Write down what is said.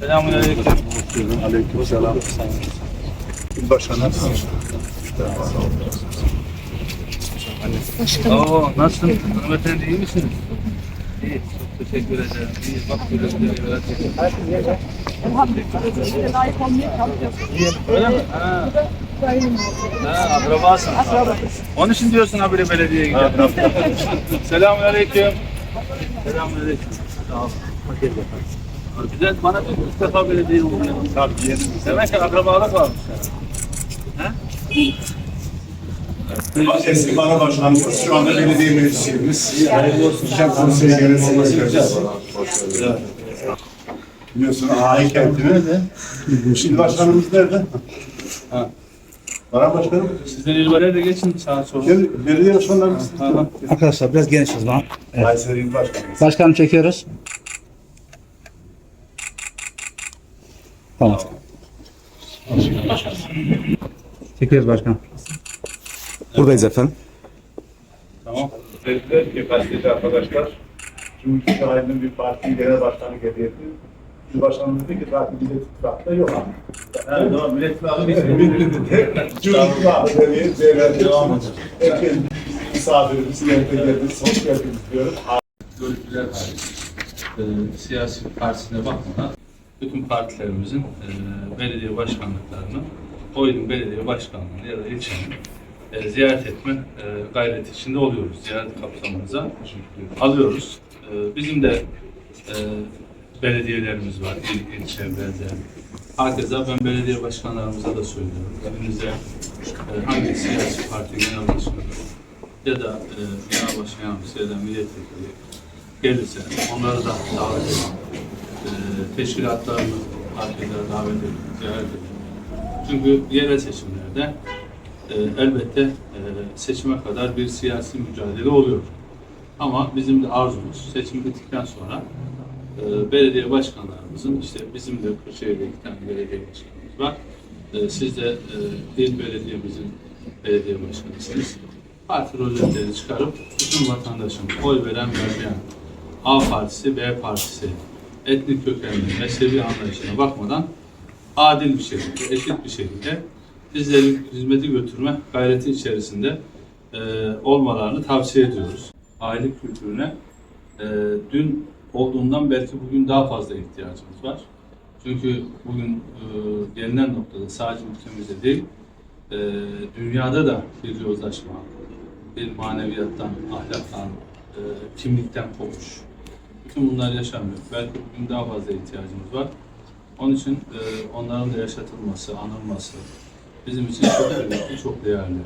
Selamünaleyküm. Aleyküm selam. Başkanım. Oo, nasılsın? Hanımefendi iyi misiniz? İyi, çok teşekkür ederim. İyi, bak layık olmaya çalışıyoruz. Öyle mi? Ha. Ha, akrabasın. Onun için diyorsun habire belediyeye gidiyor. Selamünaleyküm. Selamünaleyküm. Sağ ol. Güzel, bana bir ilk defa belediye oluyor. Tabii yeni. Demek ki akrabalık varmış. Ha? Eski bana başkanımız şu anda belediye meclisimiz. Hayırlı olsun. Şen konseyi yönetimi Biliyorsun Ahi kentini. Şimdi başkanımız nerede? Ha. Bana başkanım. Sizden ilbere de geçin sağa sola. Gel, belediye başkanlarımız. Arkadaşlar biraz geniş o zaman. Evet. Kayseri İl Başkanımız. Başkanım çekiyoruz. Tamam. Çekiyoruz başkanım. Buradayız efendim. Tamam. Dediler ki gazeteci arkadaşlar, Cumhurbaşkanı Şahin'in bir parti genel başkanı hediye etti. Cumhurbaşkanı dedi ki zaten Millet İttifakı'da yok ama. Evet, doğru. Millet İttifakı biz Cumhurbaşkanı demeye devlet devam edecek. Herkes misafirimiz, yerine geldiniz, hoş geldiniz diyorum. görüntüler hariç e, siyasi partisine bakmadan bütün partilerimizin e, belediye başkanlıklarını Oyun belediye başkanlığını ya da ilçenin e, ziyaret etme e, gayreti içinde oluyoruz. Ziyaret kapsamımıza alıyoruz. E, bizim de e, belediyelerimiz var, il, ilçe, belde. Herkese ben belediye başkanlarımıza da söylüyorum. Evinizde e, hangi siyasi parti genel başkanı ya da e, genel başkan yardımcısı ya da milletvekili gelirse onları da davet edin. E, teşkilatlarını partilere davet edin. Çünkü yerel seçimlerde e, elbette e, seçime kadar bir siyasi mücadele oluyor. Ama bizim de arzumuz seçim bittikten sonra e, belediye başkanlarımızın işte bizim de Kırşehir'de iki tane belediye başkanımız var. E, siz de e, il belediyemizin belediye başkanısınız. Parti rozetleri çıkarıp bütün vatandaşın oy veren vermeyen A partisi, B partisi, etnik kökenli, mezhebi anlayışına bakmadan adil bir şekilde, eşit bir şekilde bizlerin hizmeti götürme gayreti içerisinde e, olmalarını tavsiye ediyoruz. Aile kültürüne e, dün olduğundan belki bugün daha fazla ihtiyacımız var. Çünkü bugün e, gelinen noktada sadece ülkemizde değil, e, dünyada da bir yozlaşma, bir maneviyattan, ahlaktan, e, kimlikten kopmuş. Bütün bunlar yaşanmıyor. Belki bugün daha fazla ihtiyacımız var. Onun için e, onların da yaşatılması, anılması bizim için çok önemli, çok değerli.